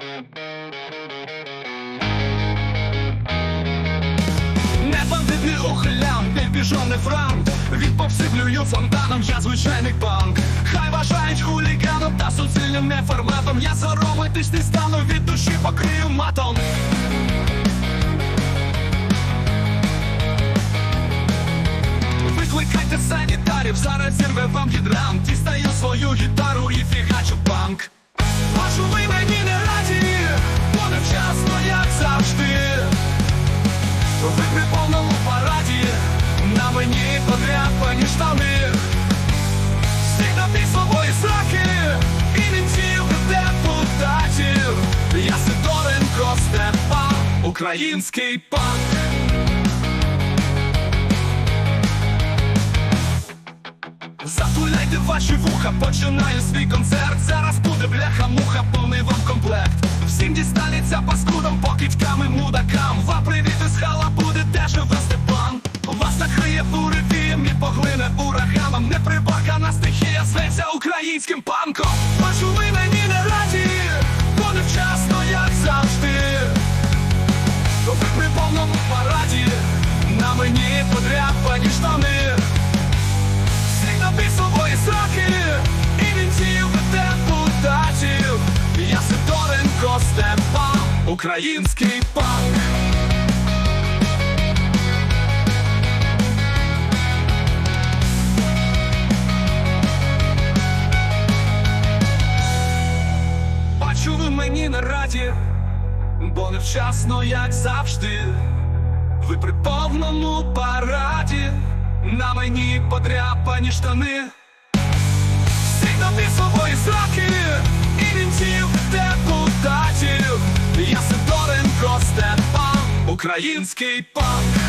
Не бандит, не ухилян, не піжон, не франк. Відповсиблюю фонтаном, я звичайний панк. Хай вважають хуліганом та суцільним неформатом. Я ти не стану від душі покрию матом. Викликайте санітарів, зараз зірве вам гідрант. Дістаю свою гітару і фігачу панк при повному параді, на мені подряпані штани. Стігнати свої сраки. І вінців депутатів Я Сидоренко Степан, український панк Затуляйте ваші вуха, починаю свій концерт. Зараз буде бляха-муха, повний вам комплект. Всім дістанеться Буревієм і поглине ураганом Неприбакана стихія зветься українським панком. Бачу, ви мені не раді, бо невчасно, як завжди. То при повному параді, на мені подряпані штани. Всіх написової сраки і вінців депутатів Я Сидоренко Степан, український панк не бо невчасно, як завжди. Ви при повному параді, на мені подряпані штани. Сігнати свої сраки і вінців депутатів. Я Сидоренко Степан, український панк.